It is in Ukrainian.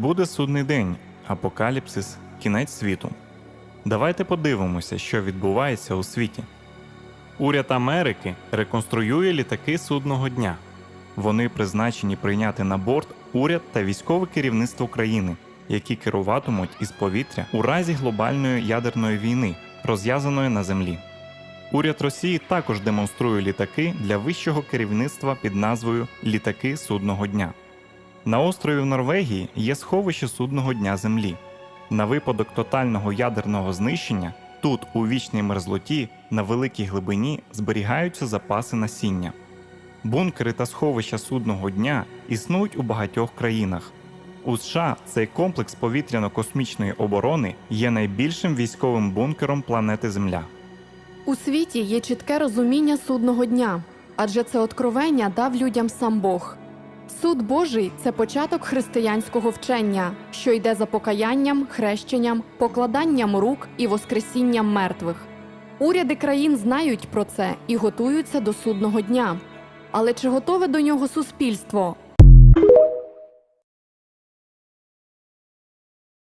Буде судний день, апокаліпсис, кінець світу. Давайте подивимося, що відбувається у світі. Уряд Америки реконструює літаки судного дня. Вони призначені прийняти на борт уряд та військове керівництво країни, які керуватимуть із повітря у разі глобальної ядерної війни, розв'язаної на землі. Уряд Росії також демонструє літаки для вищого керівництва під назвою Літаки судного дня. На острові в Норвегії є сховище судного дня Землі. На випадок тотального ядерного знищення тут, у вічній мерзлоті, на великій глибині зберігаються запаси насіння. Бункери та сховища судного дня існують у багатьох країнах. У США цей комплекс повітряно-космічної оборони є найбільшим військовим бункером планети Земля. У світі є чітке розуміння судного дня, адже це откровення дав людям сам Бог. Суд Божий це початок християнського вчення, що йде за покаянням, хрещенням, покладанням рук і воскресінням мертвих. Уряди країн знають про це і готуються до судного дня. Але чи готове до нього суспільство?